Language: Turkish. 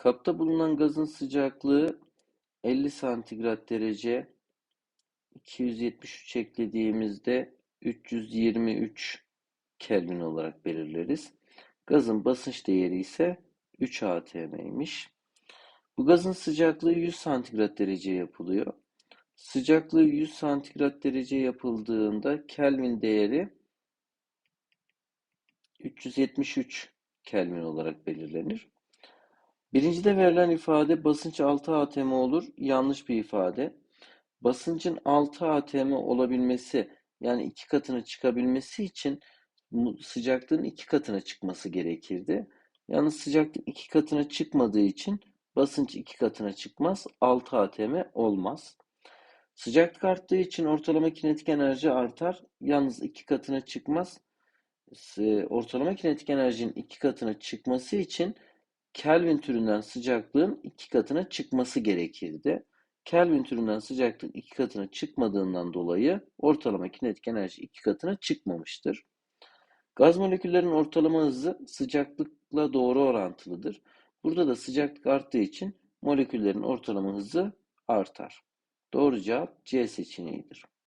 Kapta bulunan gazın sıcaklığı 50 santigrat derece. 273 eklediğimizde 323 Kelvin olarak belirleriz. Gazın basınç değeri ise 3 atm'ymiş. Bu gazın sıcaklığı 100 santigrat derece yapılıyor. Sıcaklığı 100 santigrat derece yapıldığında Kelvin değeri 373 Kelvin olarak belirlenir. Birincide verilen ifade basınç 6 atm olur. Yanlış bir ifade. Basıncın 6 atm olabilmesi yani iki katına çıkabilmesi için sıcaklığın iki katına çıkması gerekirdi. Yalnız sıcaklık iki katına çıkmadığı için basınç iki katına çıkmaz. 6 atm olmaz. Sıcaklık arttığı için ortalama kinetik enerji artar. Yalnız iki katına çıkmaz. Ortalama kinetik enerjinin iki katına çıkması için Kelvin türünden sıcaklığın iki katına çıkması gerekirdi. Kelvin türünden sıcaklık iki katına çıkmadığından dolayı ortalama kinetik enerji iki katına çıkmamıştır. Gaz moleküllerinin ortalama hızı sıcaklıkla doğru orantılıdır. Burada da sıcaklık arttığı için moleküllerin ortalama hızı artar. Doğru cevap C seçeneğidir.